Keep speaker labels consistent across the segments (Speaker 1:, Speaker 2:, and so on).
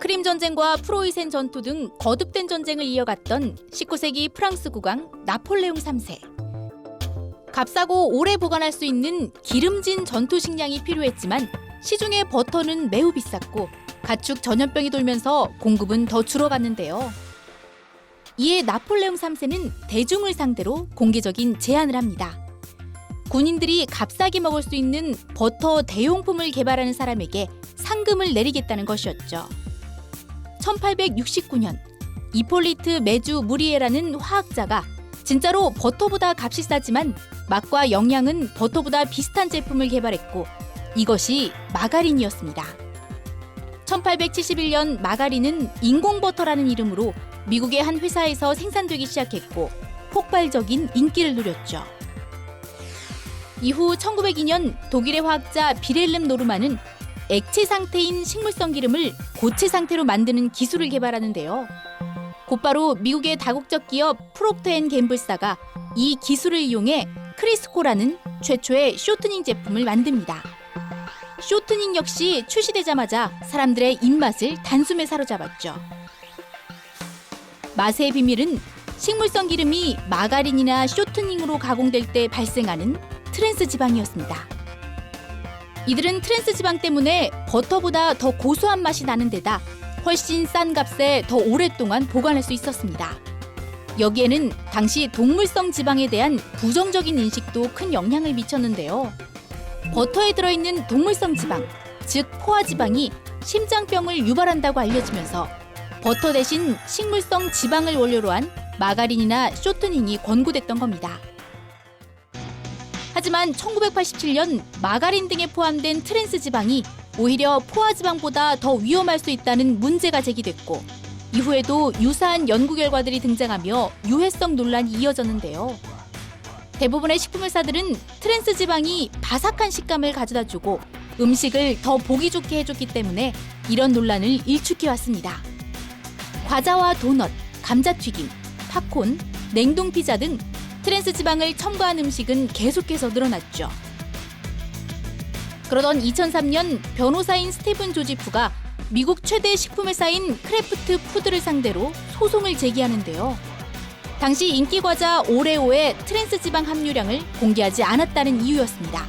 Speaker 1: 크림 전쟁과 프로이센 전투 등 거듭된 전쟁을 이어갔던 19세기 프랑스 국왕 나폴레옹 3세. 값싸고 오래 보관할 수 있는 기름진 전투 식량이 필요했지만 시중의 버터는 매우 비쌌고 가축 전염병이 돌면서 공급은 더 줄어갔는데요. 이에 나폴레옹 3세는 대중을 상대로 공개적인 제안을 합니다. 군인들이 값싸게 먹을 수 있는 버터 대용품을 개발하는 사람에게 상금을 내리겠다는 것이었죠. 1869년 이폴리트 메주 무리에라는 화학자가 진짜로 버터보다 값이 싸지만 맛과 영양은 버터보다 비슷한 제품을 개발했고 이것이 마가린이었습니다. 1871년 마가린은 인공버터라는 이름으로 미국의 한 회사에서 생산되기 시작했고 폭발적인 인기를 누렸죠. 이후 1902년 독일의 화학자 비렐름 노르만은 액체 상태인 식물성 기름을 고체 상태로 만드는 기술을 개발하는데요. 곧바로 미국의 다국적 기업 프록터앤 갬블사가 이 기술을 이용해 크리스코라는 최초의 쇼트닝 제품을 만듭니다. 쇼트닝 역시 출시되자마자 사람들의 입맛을 단숨에 사로잡았죠. 맛의 비밀은 식물성 기름이 마가린이나 쇼트닝으로 가공될 때 발생하는 트랜스 지방이었습니다. 이들은 트랜스 지방 때문에 버터보다 더 고소한 맛이 나는 데다 훨씬 싼 값에 더 오랫동안 보관할 수 있었습니다. 여기에는 당시 동물성 지방에 대한 부정적인 인식도 큰 영향을 미쳤는데요. 버터에 들어있는 동물성 지방, 즉 포화 지방이 심장병을 유발한다고 알려지면서 버터 대신 식물성 지방을 원료로 한 마가린이나 쇼트닝이 권고됐던 겁니다. 하지만 1987년 마가린 등에 포함된 트랜스 지방이 오히려 포화 지방보다 더 위험할 수 있다는 문제가 제기됐고 이후에도 유사한 연구 결과들이 등장하며 유해성 논란이 이어졌는데요. 대부분의 식품회사들은 트랜스 지방이 바삭한 식감을 가져다 주고 음식을 더 보기 좋게 해줬기 때문에 이런 논란을 일축해 왔습니다. 과자와 도넛, 감자튀김, 팝콘, 냉동 피자 등 트랜스 지방을 첨가한 음식은 계속해서 늘어났죠. 그러던 2003년 변호사인 스티븐 조지프가 미국 최대 식품회사인 크래프트 푸드를 상대로 소송을 제기하는데요. 당시 인기 과자 오레오의 트랜스 지방 함유량을 공개하지 않았다는 이유였습니다.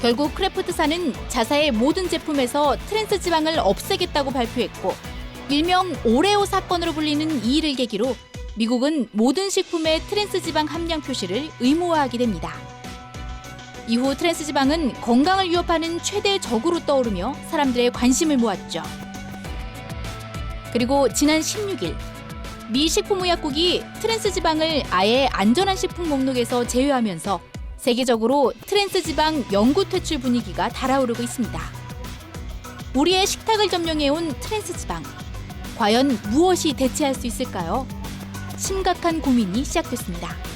Speaker 1: 결국 크래프트사는 자사의 모든 제품에서 트랜스 지방을 없애겠다고 발표했고 일명 오레오 사건으로 불리는 이 일을 계기로 미국은 모든 식품의 트랜스 지방 함량 표시를 의무화하게 됩니다. 이후 트랜스 지방은 건강을 위협하는 최대 적으로 떠오르며 사람들의 관심을 모았죠. 그리고 지난 16일 미 식품의약국이 트랜스 지방을 아예 안전한 식품 목록에서 제외하면서 세계적으로 트랜스 지방 영구 퇴출 분위기가 달아오르고 있습니다. 우리의 식탁을 점령해온 트랜스 지방. 과연 무엇이 대체할 수 있을까요? 심각한 고민이 시작됐습니다.